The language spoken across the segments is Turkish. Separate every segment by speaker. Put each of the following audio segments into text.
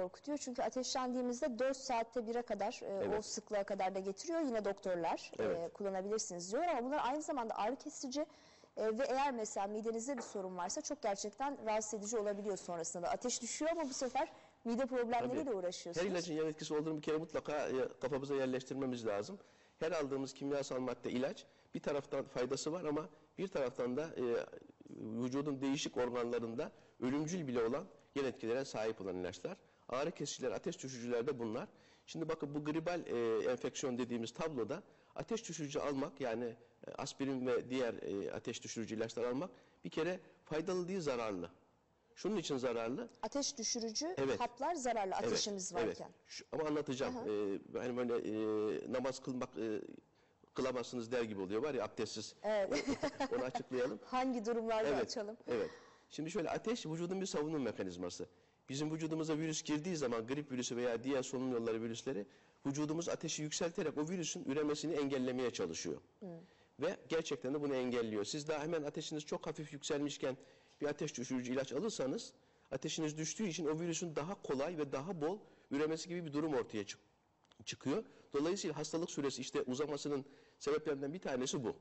Speaker 1: korkutuyor. Çünkü ateşlendiğimizde 4 saatte 1'e kadar e, o
Speaker 2: Evet.
Speaker 1: sıklığa kadar da getiriyor. Yine doktorlar e,
Speaker 2: Evet.
Speaker 1: kullanabilirsiniz diyor ama bunlar aynı zamanda ağrı kesici e, ve eğer mesela midenizde bir sorun varsa çok gerçekten rahatsız edici olabiliyor sonrasında. da. Ateş düşüyor ama bu sefer mide problemleriyle uğraşıyorsunuz.
Speaker 2: Her ilacın yan etkisi olduğunu bir kere mutlaka e, kafamıza yerleştirmemiz lazım. Her aldığımız kimyasal madde ilaç bir taraftan faydası var ama bir taraftan da e, vücudun değişik organlarında ölümcül bile olan yan etkilere sahip olan ilaçlar. Ağrı kesiciler, ateş düşürücüler de bunlar. Şimdi bakın bu gribal e, enfeksiyon dediğimiz tabloda ateş düşürücü almak yani e, aspirin ve diğer e, ateş düşürücü ilaçlar almak bir kere faydalı değil zararlı. Şunun için zararlı.
Speaker 1: Ateş düşürücü
Speaker 2: Evet.
Speaker 1: haplar zararlı ateşimiz
Speaker 2: evet,
Speaker 1: varken.
Speaker 2: Evet. Şu- ama anlatacağım. Ee, hani böyle e, namaz kılmak e, kılamazsınız der gibi oluyor var ya abdestsiz.
Speaker 1: Evet.
Speaker 2: Onu açıklayalım.
Speaker 1: Hangi durumlarda
Speaker 2: Evet.
Speaker 1: açalım?
Speaker 2: Evet. Şimdi şöyle ateş vücudun bir savunma mekanizması. Bizim vücudumuza virüs girdiği zaman grip virüsü veya diğer solunum yolları virüsleri vücudumuz ateşi yükselterek o virüsün üremesini engellemeye çalışıyor. Ve gerçekten de bunu engelliyor. Siz daha hemen ateşiniz çok hafif yükselmişken bir ateş düşürücü ilaç alırsanız ateşiniz düştüğü için o virüsün daha kolay ve daha bol üremesi gibi bir durum ortaya çık- çıkıyor. Dolayısıyla hastalık süresi işte uzamasının sebeplerinden bir tanesi bu.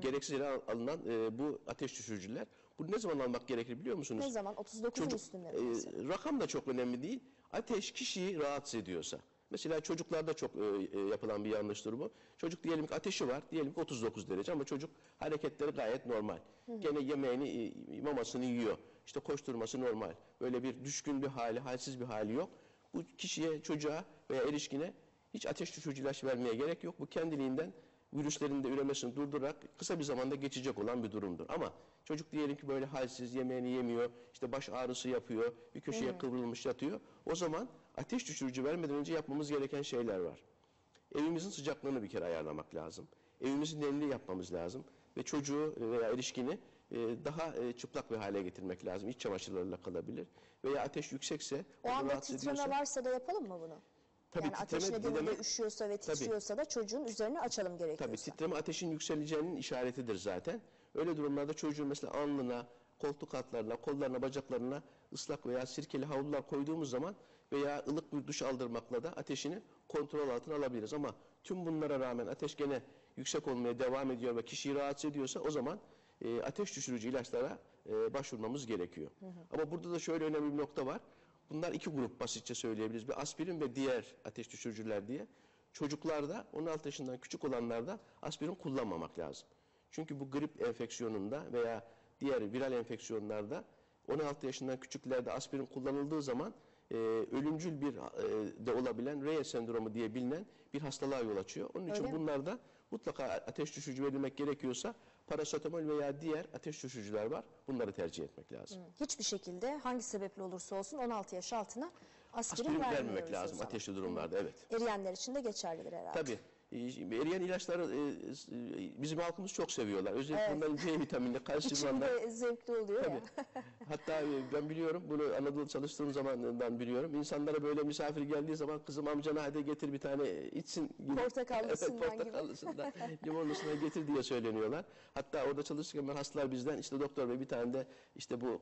Speaker 2: Gereksiz yere al- alınan e, bu ateş düşürücüler. Bu ne zaman almak gerekir biliyor musunuz?
Speaker 1: Ne zaman? 39'un üstünde
Speaker 2: e, rakam da çok önemli değil. Ateş kişiyi rahatsız ediyorsa. Mesela çocuklarda çok e, e, yapılan bir yanlıştır bu. Çocuk diyelim ki ateşi var, diyelim ki 39 derece ama çocuk hareketleri gayet normal. Gene yemeğini, e, mamasını yiyor. İşte koşturması normal. Böyle bir düşkün bir hali, halsiz bir hali yok. Bu kişiye, çocuğa veya erişkine hiç ateş düşürücü ilaç vermeye gerek yok. Bu kendiliğinden virüslerin de üremesini durdurarak kısa bir zamanda geçecek olan bir durumdur. Ama çocuk diyelim ki böyle halsiz, yemeğini yemiyor, işte baş ağrısı yapıyor, bir köşeye kıvrılmış yatıyor. O zaman ateş düşürücü vermeden önce yapmamız gereken şeyler var. Evimizin sıcaklığını bir kere ayarlamak lazım. Evimizi nemli yapmamız lazım. Ve çocuğu veya erişkini e, daha e, çıplak bir hale getirmek lazım. İç çamaşırlarıyla kalabilir. Veya ateş yüksekse,
Speaker 1: O anda titreme varsa da yapalım mı bunu?
Speaker 2: Tabii
Speaker 1: yani ateş
Speaker 2: titreme
Speaker 1: nedeniyle üşüyorsa ve
Speaker 2: Tabii.
Speaker 1: titriyorsa da çocuğun üzerine açalım gerekiyorsa.
Speaker 2: Tabii titreme ateşin yükseleceğinin işaretidir zaten. Öyle durumlarda çocuğun mesela alnına, koltuk altlarına, kollarına, bacaklarına ıslak veya sirkeli havlular koyduğumuz zaman veya ılık bir duş aldırmakla da ateşini kontrol altına alabiliriz. Ama tüm bunlara rağmen ateş gene yüksek olmaya devam ediyor ve kişiyi rahatsız ediyorsa o zaman e, ateş düşürücü ilaçlara e, başvurmamız gerekiyor. Ama burada da şöyle önemli bir nokta var. Bunlar iki grup basitçe söyleyebiliriz. Bir aspirin ve diğer ateş düşürücüler diye. Çocuklarda 16 yaşından küçük olanlarda aspirin kullanmamak lazım. Çünkü bu grip enfeksiyonunda veya diğer viral enfeksiyonlarda 16 yaşından küçüklerde aspirin kullanıldığı zaman e, ölümcül bir e, de olabilen Reye sendromu diye bilinen bir hastalığa yol açıyor. Onun için
Speaker 1: Öyle mi?
Speaker 2: bunlarda mutlaka ateş düşürücü verilmek gerekiyorsa parasetamol veya diğer ateş düşürücüler var. Bunları tercih etmek lazım.
Speaker 1: Hiçbir şekilde hangi sebeple olursa olsun 16 yaş altına aspirin,
Speaker 2: Aspirin vermemek lazım ateşli durumlarda evet.
Speaker 1: Eriyenler için de geçerlidir herhalde.
Speaker 2: Tabii. E, Eriyen ilaçları e, e, bizim halkımız çok seviyorlar. Özellikle bunların C vitaminli, kalsiyumlarla.
Speaker 1: İçinde zevkli oluyor ya.
Speaker 2: Tabii. Hatta e, ben biliyorum bunu Anadolu çalıştığım zamandan biliyorum. İnsanlara böyle misafir geldiği zaman kızım amcana hadi getir bir tane içsin gibi.
Speaker 1: Portakallısından
Speaker 2: evet,
Speaker 1: gibi.
Speaker 2: portakallısından, limonlusuna getir diye söyleniyorlar. Hatta orada çalışırken ben hastalar bizden işte doktor bey bir tane de işte bu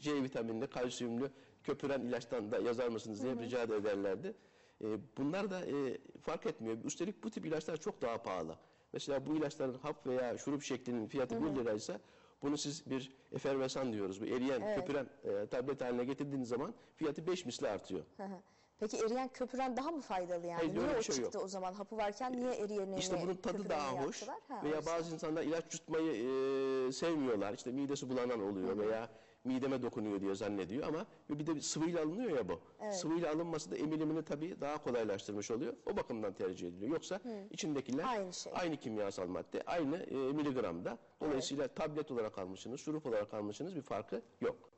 Speaker 2: C vitaminli, kalsiyumlu köpüren ilaçtan da yazar mısınız diye rica ederlerdi. E, bunlar da e, fark etmiyor. Üstelik bu tip ilaçlar çok daha pahalı. Mesela bu ilaçların hap veya şurup şeklinin fiyatı 1 liraysa bunu siz bir efervesan diyoruz. Bu eriyen, köpüren e, tablet haline getirdiğiniz zaman fiyatı 5 misli artıyor.
Speaker 1: Hı hı. Peki eriyen köpüren daha mı faydalı yani?
Speaker 2: Hayır,
Speaker 1: niye o
Speaker 2: şey
Speaker 1: çıktı
Speaker 2: yok.
Speaker 1: o zaman? Hapı varken niye eriyeni
Speaker 2: İşte bunun tadı daha hoş?
Speaker 1: Ha,
Speaker 2: veya bazı insanlar ilaç yutmayı e, sevmiyorlar. İşte midesi bulanan oluyor veya mideme dokunuyor diye zannediyor ama bir de sıvıyla alınıyor ya bu. Sıvıyla alınması da emilimini tabii daha kolaylaştırmış oluyor. O bakımdan tercih ediliyor. Yoksa içindekiler
Speaker 1: Aynı şey.
Speaker 2: aynı kimyasal madde, aynı e, miligramda. Dolayısıyla tablet olarak almışsınız, şurup olarak almışsınız bir farkı yok.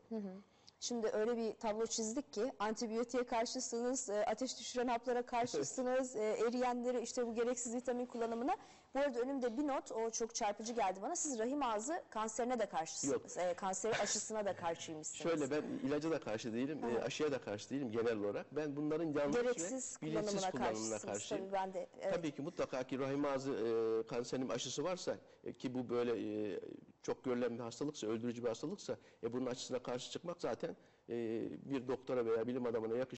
Speaker 1: Şimdi öyle bir tablo çizdik ki antibiyotiğe karşısınız, e, ateş düşüren haplara karşısınız, e, eriyenleri işte bu gereksiz vitamin kullanımına. Bu arada önümde bir not, o çok çarpıcı geldi bana. Siz rahim ağzı kanserine de karşısınız. E, kanseri aşısına da karşıymışsınız.
Speaker 2: Şöyle ben ilaca da karşı değilim, e, aşıya da karşı değilim genel olarak. Ben bunların yanlış
Speaker 1: Gereksiz
Speaker 2: ve bilinçsiz
Speaker 1: kullanımına
Speaker 2: karşıyım.
Speaker 1: Tabii ben de, evet.
Speaker 2: Tabii ki mutlaka ki rahim ağzı e, kanserinin aşısı varsa e, ki bu böyle e, çok görülen bir hastalıksa, öldürücü bir hastalıksa e, bunun aşısına karşı çıkmak zaten e, bir doktora veya bilim adamına yakışır.